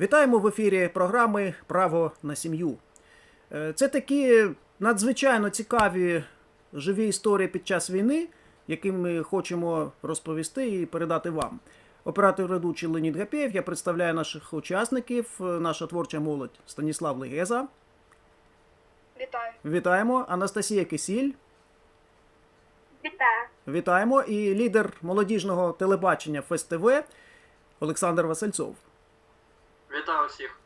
Вітаємо в ефірі програми Право на сім'ю. Е, Це такі надзвичайно цікаві живі історії під час війни, які ми хочемо розповісти і передати вам. Оператор ведучий Леонід Гапєєв. Я представляю наших учасників, е, наша творча молодь Станіслав Легеза. Вітаю. Вітаємо Анастасія Кисіль. Вітаю. Вітаємо і лідер молодіжного телебачення ФСТВ Олександр Васильцов. Вітаю всіх.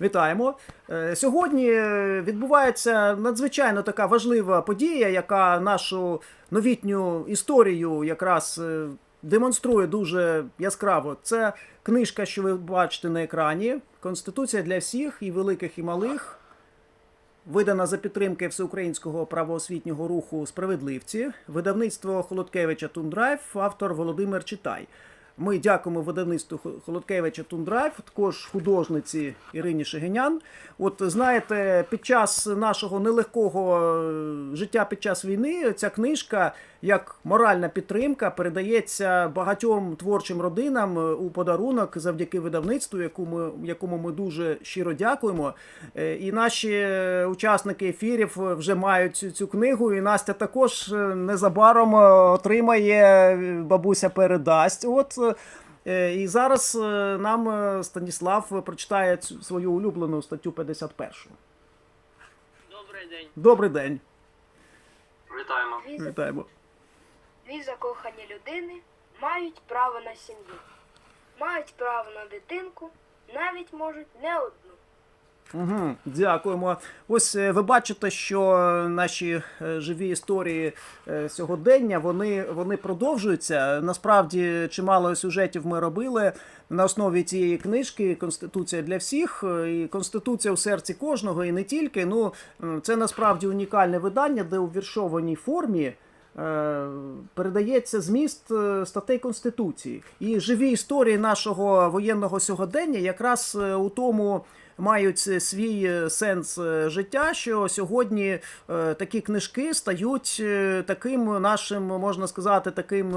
Вітаємо. Е, Сьогодні е, відбувається надзвичайно така важлива подія, яка нашу новітню історію якраз е, демонструє дуже яскраво. Це книжка, що ви бачите на екрані. Конституція для всіх, і великих, і малих. Видана за підтримки всеукраїнського правоосвітнього руху Справедливці, видавництво Холодкевича Тундрайв, автор Володимир Читай. Ми дякуємо видавництву Хо- Холодкевича Тундрайв, також художниці Ірині Шегенян. От знаєте, під час нашого нелегкого е, життя під час війни ця книжка як моральна підтримка передається багатьом творчим родинам е, у подарунок завдяки видавництву, яку ми, якому ми дуже щиро дякуємо. Е, І наші е, учасники ефірів вже мають цю, книгу. І Настя також незабаром отримає, бабуся передасть. От і зараз нам Станіслав прочитає цю свою улюблену статтю 51. Добрий день. Добрий день. Вітаємо. Вітаємо. Дві закохані людини мають право на сім'ю, мають право на дитинку, навіть можуть не одну. Угу, дякуємо. Ось е, ви бачите, що наші е, живі історії е, сьогодення вони, вони продовжуються. Насправді, чимало сюжетів ми робили на основі цієї книжки Конституція для всіх і Конституція у серці кожного, і не тільки. Ну це насправді унікальне видання, де у віршованій формі. Е, Передається зміст е, статей Конституції. І живі історії нашого воєнного сьогодення якраз е, у тому мають е, свій е, сенс е, життя, що сьогодні такі книжки стають таким нашим, можна сказати, таким.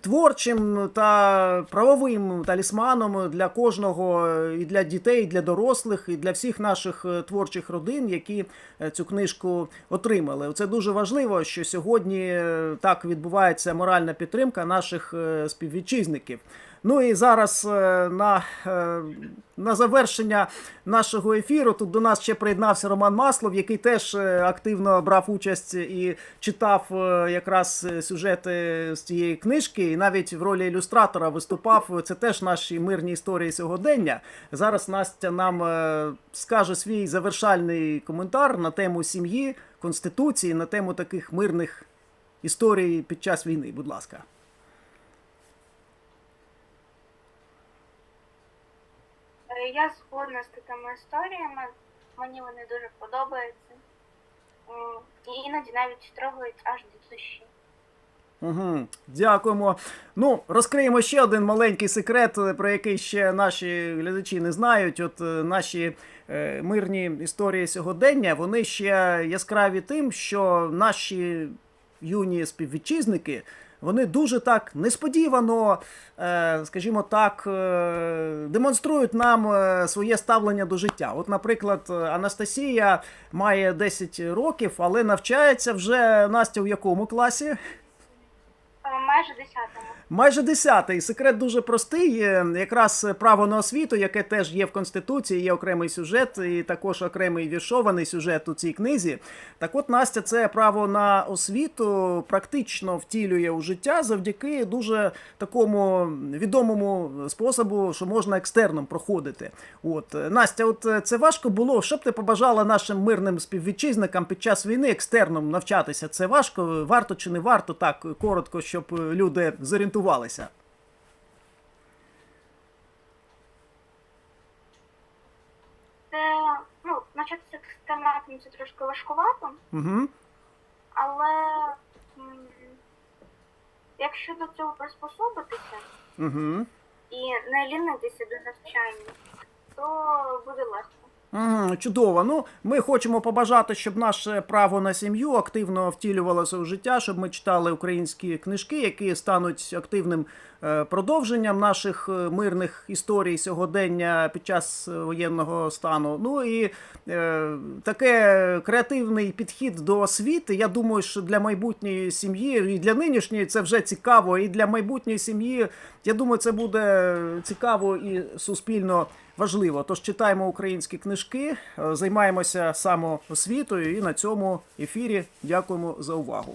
Творчим та правовим талісманом для кожного і для дітей, і для дорослих, і для всіх наших творчих родин, які цю книжку отримали. Це дуже важливо, що сьогодні так відбувається моральна підтримка наших співвітчизників. Ну і зараз е, на, е, на завершення нашого ефіру тут до нас ще приєднався Роман Маслов, який теж е, активно брав участь і читав якраз сюжети з цієї книжки, і навіть в ролі ілюстратора виступав. Це теж наші мирні історії сьогодення. Зараз Настя нам скаже свій завершальний коментар на тему сім'ї, конституції, на тему таких мирних історій під час війни. Будь ласка. Я згодна з такими історіями. Мені вони дуже подобаються. І іноді навіть трогають аж до душі. Угу, дякуємо. Ну, розкриємо ще один маленький секрет, е, про який ще наші глядачі не знають. От е, наші е, мирні історії сьогодення, вони ще яскраві тим, що наші юні співвітчизники. Вони дуже так несподівано, е, скажімо так, е, демонструють нам е, своє ставлення до життя. От, наприклад, Анастасія має 10 років, але навчається вже Настя в якому класі? Майже десятому. Майже десятий. Секрет дуже простий. Якраз право на освіту, яке теж є в Конституції, є окремий сюжет, і також окремий віршований сюжет у цій книзі. Так от Настя це право на освіту практично втілює у життя завдяки дуже такому відомому способу, що можна екстерном проходити. От Настя, от е, це важко було. Що б ти побажала нашим мирним співвітчизникам під час війни екстерном навчатися? Це важко, варто чи не варто? Так коротко, щоб е, люди зорієнтувалися. Це ну, навчатися екстернатом це трошки важкувато, Угу. але м, якщо до цього приспособитися Угу. і не лінитися до навчання, то буде легко. Мгм, Чудово. Ну, ми хочемо побажати, щоб наше право на сім'ю активно втілювалося у життя, щоб ми читали українські книжки, які стануть активним е, продовженням наших е, мирних історій сьогодення під час воєнного стану. Ну і е, таке креативний підхід до освіти. Я думаю, що для майбутньої сім'ї і для нинішньої це вже цікаво, і для майбутньої сім'ї, я думаю, це буде цікаво і суспільно важливо. Тож читаємо українські книжки, е, займаємося самоосвітою і на цьому ефірі дякуємо за увагу.